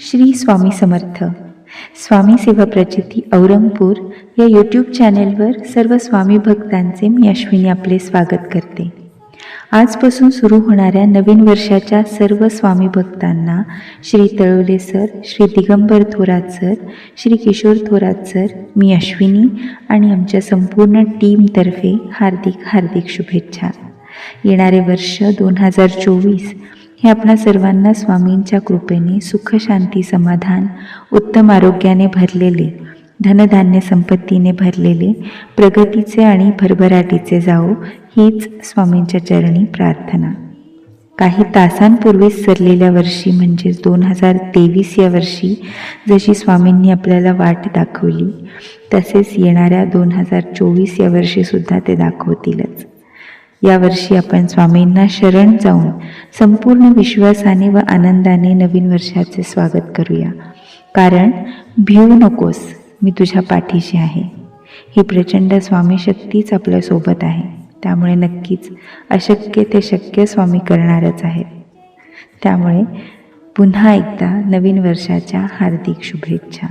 श्री स्वामी समर्थ. स्वामी सेवा प्रचिती औरंगपूर या यूट्यूब चॅनेलवर सर्व स्वामी भक्तांचे मी अश्विनी आपले स्वागत करते. आजपासून सुरू होणाऱ्या नवीन वर्षाच्या सर्व स्वामी भक्तांना Shri Talwale sir Shri Digambar Thorat sir Shri Kishor Thorat sir मी अश्विनी आणि आमच्या संपूर्ण टीमतर्फे हार्दिक हार्दिक शुभेच्छा. येणारे वर्ष दोन हजार चोवीस हे आपणा सर्वांना स्वामींच्या कृपेने सुख शांती समाधान उत्तम आरोग्याने भरलेले धनधान्य संपत्तीने भरलेले प्रगतीचे आणि भरभराटीचे जाओ हीच स्वामींच्या चरणी प्रार्थना. काही तासांपूर्वीच सरलेल्या वर्षी म्हणजेच दोन हजार तेवीस या वर्षी जशी स्वामींनी आपल्याला वाट दाखवली तसेच येणाऱ्या दोन हजार चोवीस या वर्षीसुद्धा ते दाखवतीलच. यावर्षी आपण स्वामींना शरण जाऊन संपूर्ण विश्वासाने व आनंदाने नवीन वर्षाचे स्वागत करूया. कारण भिवू नकोस मी तुझ्या पाठीशी आहे. ही प्रचंड स्वामी शक्तीच आपल्यासोबत आहे. त्यामुळे नक्कीच अशक्य ते शक्य स्वामी करणारच आहेत. त्यामुळे पुन्हा एकदा नवीन वर्षाच्या हार्दिक शुभेच्छा.